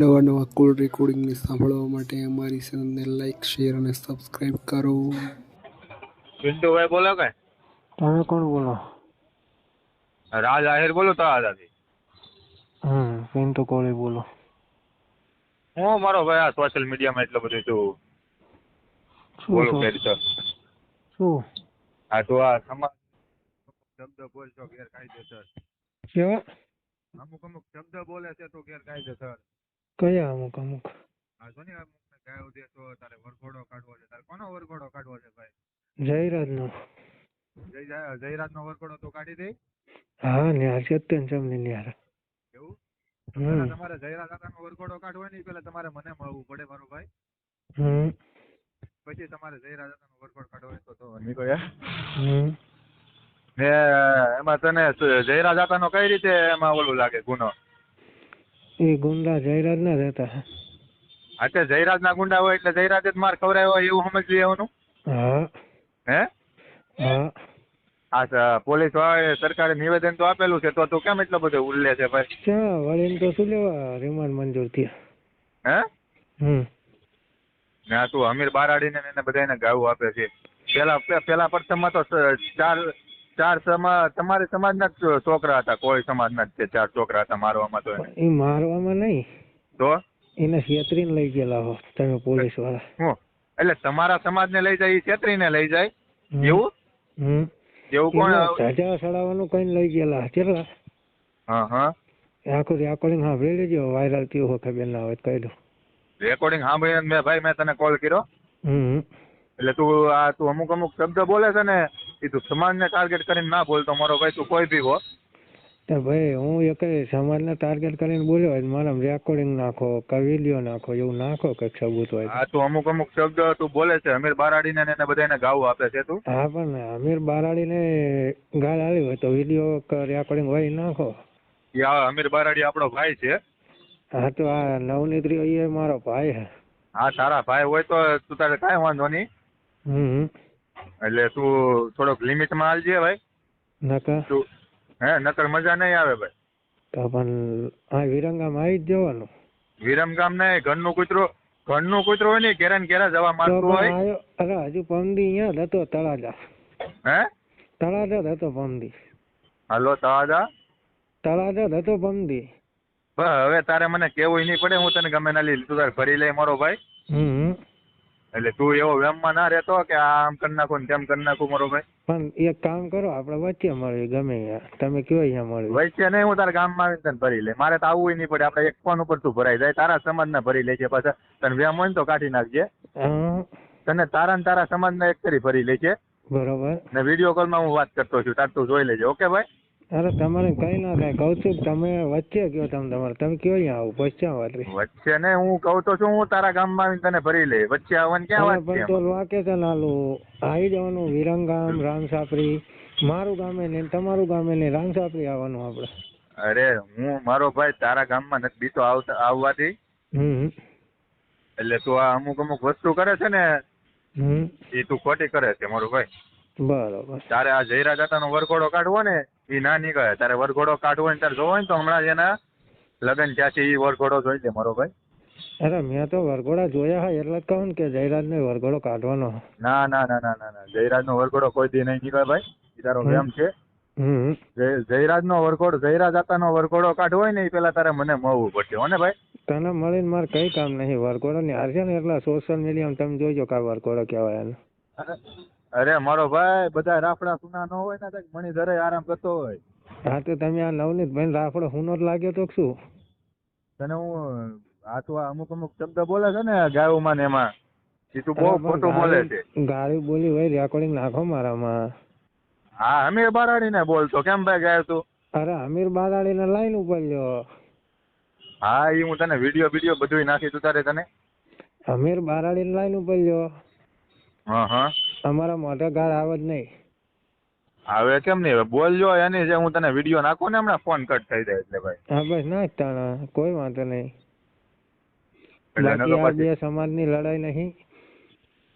નવા નવા કોલ રેકોર્ડિંગને સાંભળવા માટે અમારી ચેનલને લાઈક શેર અને સબસ્ક્રાઇબ કરો. પિન્ટુભાઈ બોલો કે? તમે કોણ બોલો? રાજ આહિર બોલો તળાજાથી હમ પિન્ટુ કોળી બોલો. હું મારો ભાઈ આ સોશિયલ મીડિયામાં એટલો બધું છું શું બોલો કે છો શું? આ તો આ સમાજ શબ્દ બોલશો ગેરકાયદેસર. કેવા? અમુક અમુક શબ્દ બોલે છે તો ગેરકાયદેસર. કયા અમુક અમુક? આ જો ને અમુક ને ગાયો દેશો તારે વરઘોડો કાઢવો છે. તારે કોનો વરઘોડો કાઢવો છે ભાઈ? જયરાજનો. જય વરઘોડો તો કાઢી દે. હા ને આ સત્યન ચમની ન્યાર એવું? હમ. તમારે જયરાજ કાકાનો વરઘોડો કાઢવો ને પેલા તમારે મને મળવું પડે મારો ભાઈ. હમ. પછી તમારે જયરાજ કાકાનો વરઘોડો કાઢવો તો હમ. એમાં તને જયરાજ કઈ રીતે એમાં ઓલું લાગે ગુનો? એ ગુંડા જયરાજ ના રહેતા અચ્છા જયરાજ ના ગુંડા હોય એટલે જયરાજ જ માર ખવરાયો હોય એવું સમજી લેવાનું હા. હે? હા. આ પોલીસ વાળાએ સરકારે નિવેદન તો આપેલું છે તો તું કેમ એટલો બધો ઉલ્લે છે ભાઈ? ચા વળીને તો શું લેવા રિમાન્ડ મંજૂર થયા. હે? હમ. ને તું અમીર બારાડીને એને બધાને ગાવું આપે છે. પેલા પેલા પ્રથમમાં તો ચાર ચાર સમાજ તમારી સમાજના છોકરા હતા કોઈ સમાજના જ તે ચાર છોકરા હતા મારવામાં તો એ મારવામાં નહીં. તો? એને છેતરીને લઈ ગયેલા હો તમે પોલીસવાળા એટલે તમારા સમાજને લઈ જાય છેતરીને લઈ જાય. એવું? એવું કોણ એમાં સડાવવાનું કઈ લઈ ગયેલા કેટલા? હા હા. આખું રેકોર્ડિંગ સાંભળી લેજો વાયરલ થયું હોય ખબર ના હોય કહી દઉં. રેકોર્ડિંગ સાંભળીને મેં ભાઈ મેં તને કોલ કર્યો. એટલે તું આ તું અમુક અમુક શબ્દ બોલે છે ને એ તું સમાજને ટાર્ગેટ કરીને ના બોલતો મારો ભાઈ તું કોઈ બી હો. ભાઈ હું એક સમાજને ટાર્ગેટ કરીને બોલ્યો હોય મારા રેકોર્ડિંગ નાખો કવિલિયો નાખો એવું નાખો કે સબૂત હોય. આ તું અમુક અમુક શબ્દ તું બોલે છે અમીર બારાડીને ને એને બધાને ગાવું આપે છે તું? હા પણ અમીર બારાડીને ગાળ આવી હોય તો વીડિયો રેકોર્ડિંગ હોય નાખો. યા અમીર બારાડી આપણો ભાઈ છે. હા તો આ નવનીત્રી એ મારો ભાઈ હા. તારા ભાઈ હોય તો તું તારે કાંઈ વાંધો નહીં. હમ. એટલે તું થોડોક લિમિટમાં હાલજે ભાઈ. નકર? તું હે નકર મજા નહીં આવે ભાઈ. તો પણ આ વિરંગામ આવી જ જવાનું. વિરમગામ ને ઘરનું કૂતરો ઘરનું કૂતરો હોય ને ઘેરા ને ઘેરા જવા તો હોય. અરે હજુ પમદી અહીંયા જ હતો તળાજા. હે? તળાજા જ હતો પમદી હાલો તળાજા? તળાજા જ હતો પમદી હવે તારે મને કેવું નહીં પડે હું તને ગમે ના લીધું તું તારે ભરી લે મારો ભાઈ. હમ. એટલે તું એવો વેમમાં ના રહેતો કે આમ કરી નાખું તેમ કરી નાખું મારો ભાઈ. પણ એક કામ કરો આપણે વચ્ચે મળીએ ગમે તમે કયો અહીંયા મળીએ વચ્ચે નહીં હું તારા ગામમાં આવીને તને ભરી લે મારે તો આવવું નહીં પડે. આપણે એક ફોન ઉપર તું ભરાઈ જાય. તારા સમાજના ભરી લેજે પાછા. તને વેમ હોય ને તો કાઢી નાખજે. તને તારા ને તારા સમાજના એક કરી ભરી લેજે. બરોબર. ને વીડિયો કોલમાં હું વાત કરતો છું. તાર તું જોઈ લેજે. ઓકે ભાઈ? અરે તમારે કઈ ના થાય. કહું છું તમે વચ્ચે કયો તમે તમારે. તમે કયો અહીંયા આવો? પછી વાત વચ્ચે ને હું કહું તો છું હું તારા ગામમાં આવીને તને ભરી લે વચ્ચે આવવાનું ક્યાં વાત છે તો વાકે છે નાલું આવી જવાનું વિરંગામ રામસાપરી. મારું ગામે ને તમારું ગામે ને રામસાપરી આવવાનું આપણે. અરે હું મારો ભાઈ તારા ગામમાં નથી બીતો આવતા આવવાથી. એટલે તું આ અમુક અમુક વસ્તુ કરે છે ને હમ. એ તું ખોટી કરે છે મારો ભાઈ. બરોબર. તારે આ જયરા દાદાનો વરઘોડો કાઢવો ને એ ના નીકળે. તારે વરઘોડો કાઢવો ને તારે જોવો ને તો હમણાં જ એના લગ્ન થયા છે એ વરઘોડો જોઈ લે મારો ભાઈ. અરે મેં તો વરઘોડા જોયા હોય એટલે જ કહું ને કે જયરાજ ને વરઘોડો કાઢવાનો. ના ના ના ના ના ના. જયરાજનો વરઘોડો કોઈ દી નહીં નીકળે ભાઈ. એ તારો ગેમ છે. જયરાજ નો વરઘોડો જયરાજ દાદાનો વરઘોડો કાઢવો હોય ને એ પેલા તારે મને મળવું પડશે. હો ને ભાઈ? તને મળીને મારે કઈ કામ નહીં. વરઘોડો ની હારશે ને એટલે સોશિયલ મીડિયામાં તમે જોઈજો કા વરઘોડો કહેવાય એને. અરે મારો ભાઈ બધા રાફડા સુના ન હોય ને મણી ધરે આરામ કરતો હોય. હા તો તમે આ નવનીત ભાઈ રાફડો હુનો લાગ્યો તો શું? તને હું આ તો અમુક અમુક શબ્દ બોલે છે ને ગાયોમાં ને એમાં. એ તું બહુ ખોટું બોલે છે. ગાળી બોલી હોય રેકોર્ડિંગ નાખો મારામાં. હા અમીર બારાડીને બોલતો. કેમ ભાઈ ગાયો તું? અરે અમીર બારાડી ને લાઈન ઉપર લ્યો હા એ હું તને વીડિયો વીડિયો બધું નાખી તું તારે તને. અમીર બારાડીને લાઈન ઉપર લ્યો હા હા. અમારા મોઢે ગાળ આવે જ નહીં. હવે કેમ નહીં? હવે બોલજો એની જે હું તને વીડિયો નાખું ને હમણાં ફોન કટ થઈ જાય એટલે ભાઈ. હા બસ ના તાણા. કોઈ વાંધો નહીં. બાકી આ બે સમાજની લડાઈ નહીં.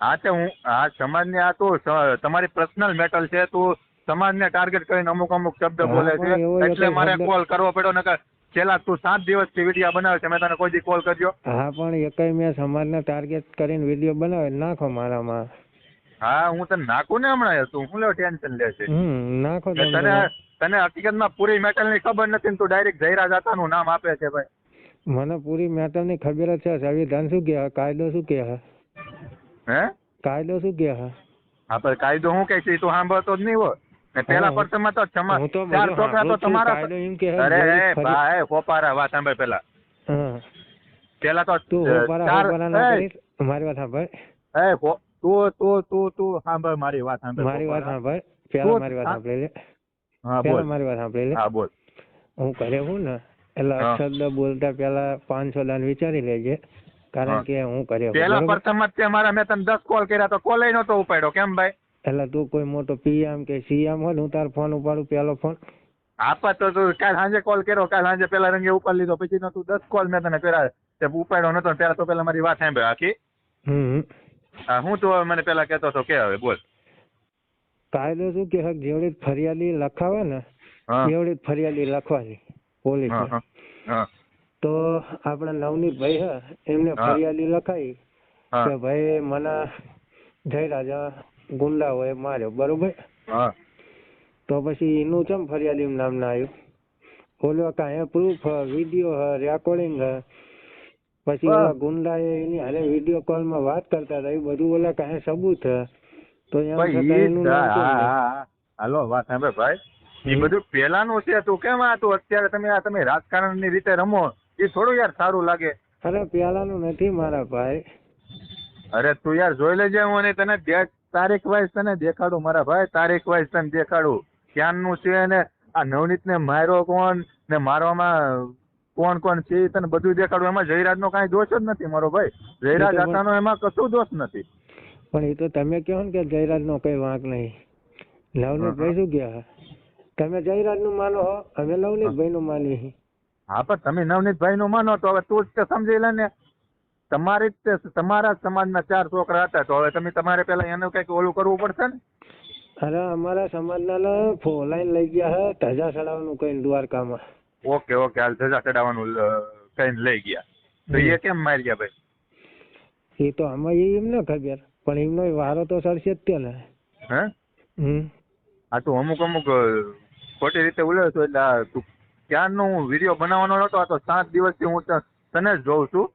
હા તે હું આ સમાજની આ તું તમારી પર્સનલ મેટલ છે તું સમાજને ટાર્ગેટ કરીને અમુક અમુક શબ્દ બોલે છે. એટલે મારે કોલ કરવો પડ્યો નકર છેલ્લા તું સાત દિવસથી વીડિયો બનાવે છે મેં તને કોઈ કોલ કર્યો. હા પણ એકય મેં સમાજને ટાર્ગેટ કરીને વીડિયો બનાવે નાખો મારામાં. હા હું તને નાખું ને હમણાં તું હું લેવો ટેન્શન લે છે? નાખો ને તને તને હકીકતમાં પૂરી મેટલની ખબર નથી ને તું ડાયરેક્ટ જયરા જાતાનું નામ આપે છે ભાઈ. મને પૂરી મેટરની ખબર છે સંવિધાન શું કે કાયદો શું કે હે? કાયદો શું કે હા પણ કાયદો હું કે છે તું સાંભળતો જ નહીં હોય ને પેલા. પ્રથમમાં તો ચાર છોકરા તો તમારા અરે ભાઈ ફોપારા વાત સાંભળ પેલા. પેલા તો તું ના મારી વાત સાંભળ. એ તું તું તું તું સાંભળ મારી વાત સાંભળ મારી વાત પોપારા. સાંભળ. પેલા તું- મારી વાત હા. સાંભળી લે. હા પેલા બોલ. મારી વાત સાંભળી લે. હા બોલ. હું ઘરે હું ને એટલે હા. શબ્દ બોલતા પેલા પાંચસો દાન વિચારી લેજે. કારણ હા. કે હું ઘરે હું, પેલા બરોબર? પ્રથમ જ તે મારા મેં તને દસ કોલ કર્યા તો કોલ નતો ઉપાડ્યો. કેમ ભાઈ? એટલે તું કોઈ મોટો પીએમ કે સીએમ હોય ને હું તારો ફોન ઉપાડું પેલો ફોન આપા તો તું કાલ સાંજે કોલ કર્યો. કાલ સાંજે પેલા રંગે ઉપાડી લીધો. પછી નો તું દસ કોલ મેં તને કર્યા. તે ઉપાડ્યો નતો ને પેલા તો પેલા મારી વાત સાંભળ આખી હમ. હા, હું તો હવે મને પેલા કહેતો હતો કે હવે બોલ. કાયદો શું કે જેવડી ફરિયાદી લખાવે ને જેવડી એવડી ફરિયાદી લખવાની પોલીસ તો આપણા નવનીત ભાઈ હે એમને ફરિયાદી લખાઈ કે ભાઈ મને જયરાજા હોય માર્યો. બરોબર? તો પછી એનું ચમ ફરિયાદી નામ ના આવ્યું? બોલ્યો કાંઈ પ્રૂફ વીડિયો હ રેકોર્ડિંગ હ. પછી. ઓલા ગુંડાએ એની હારે વીડિયો કોલમાં વાત કરતા હતા. એ બધું ઓલા કાંઈ સબૂત તો. હાલો વાત સાંભળ ભાઈ. એ. બધું પેલાનું છે તું કેમ આ તું અત્યારે તમે આ તમે રાજકારણની રીતે રમો? એ થોડું યાર સારું લાગે. અરે પેલાનું નથી મારા ભાઈ. અરે તું યાર જોઈ લેજે હું અને તને તારીખ વાઇઝ તને દેખાડું મારા ભાઈ. તારીખ વાઇઝ તને દેખાડું. ક્યાંનું છે ને? આ નવનીત ને માર્યો કોણ? ને મારવામાં કોણ કોણ છે તને બધું દેખાડું. એમાં જયરાજ નો કાંઈ દોષ જ નથી મારો ભાઈ. જયરાજ આતાનો એમાં કશું દોષ નથી. પણ એ તો તમે કહો ને કે જયરાજ નો કઈ વાંક નહીં. નવનીતભાઈ શું કહે? તમે જયરાજનું માનો અમે નવનીતભાઈ નું માની હા પણ તમે નવનીતભાઈ નું માનો તો હવે તું જ સમજી લે ને. તમારી જ તમારા સમાજ સમાજના ચાર છોકરા હતા તો હવે તમે તમારે પેલા એનું કંઈક ઓલું કરવું પડશે ને? અરે અમારા સમાજના ને ફોલાઈન લઈ ગયા હે ધજા ચડાવવાનું કઈ દ્વારકામાં. ઓકે ઓકે હાલ ધજા ચડાવવાનું કઈ લઈ ગયા. તો એ કેમ મારી ગયા ભાઈ? એ તો આમાં એ એમને ખબર પણ એમનો વારો તો સરશે જ તે ને. હે? આ તું અમુક અમુક ખોટી રીતે ઉલ્યો છો એટલે આ તું ક્યારનો હું વીડિયો બનાવવાનો હતો આ તો સાત દિવસથી હું તને જ જોઉં છું.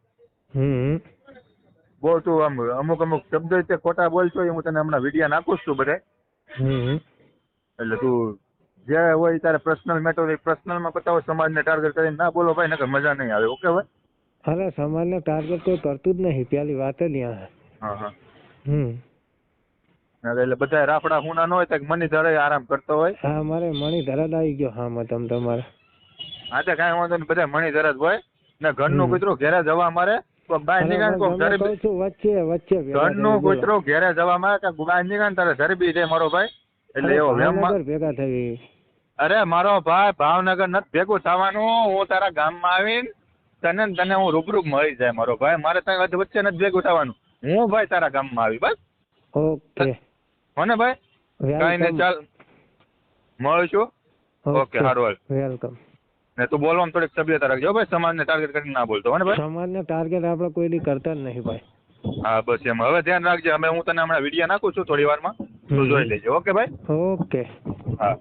બહુ તું આમ અમુક અમુક શબ્દ રીતે ખોટા બોલશો એ હું તને હમણાં વીડિયો નાખું છું બધે એટલે તું જે હોય તારે પર્સનલ મેટર હોય પર્સનલમાં બતાવો સમાજને ટાર્ગેટ કરીને. ના બોલો ભાઈ નકર મજા નહીં આવે. ઓકે ભાઈ? અરે સમાજને ટાર્ગેટ કોઈ કરતું જ નહીં. પેલી વાત જ ત્યાં હા હા. હમ. એટલે બધા રાફડા હુના ન હોય તો મની ધરે આરામ કરતો હોય. હા મારે મણી ધરાદ આવી ગયો. હા માં તમ તમારે. હા તો કાંઈ વાંધો નહીં. બધા મણી ધરે જ હોય. ને ઘરનું હમ. કૂતરું ઘેરે જવા મારે તો બાય નીકળે કોક છું વચ્ચે વચ્ચે ઘર ઘરનું. કૂતરું ઘેરે જવા મારે કે બાય નીકળે તારે ધરબી છે મારો ભાઈ. એટલે એવો ભાવનગર ભેગા થઈ. અરે મારો ભાઈ ભાવનગર નથી ભેગું થવાનું. હું તારા ગામમાં આવીને તને ને તને હું રૂબરૂ મળી જાય મારો ભાઈ. મારે તને વચ્ચે નથી ભેગું થવાનું. હું ભાઈ તારા ગામમાં આવી બસ. ઓકે. હોને ભાઈ? કઈ ને ચાલ. મળીશું. ઓકે. સારું હાલ. વેલકમ. ને તું બોલવામાં થોડીક તબિયત રાખજો ભાઈ. સમાજને ટાર્ગેટ કરીને ના બોલતો હોને ભાઈ? સમાજને ટાર્ગેટ આપણે કોઈ દી કરતા જ નહીં ભાઈ. હા બસ એમ. હવે ધ્યાન રાખજે. હવે હું તને હમણાં વીડિયો નાખું છું થોડી વારમાં. તું જોઈ લેજે ઓકે ભાઈ? ઓકે. હા.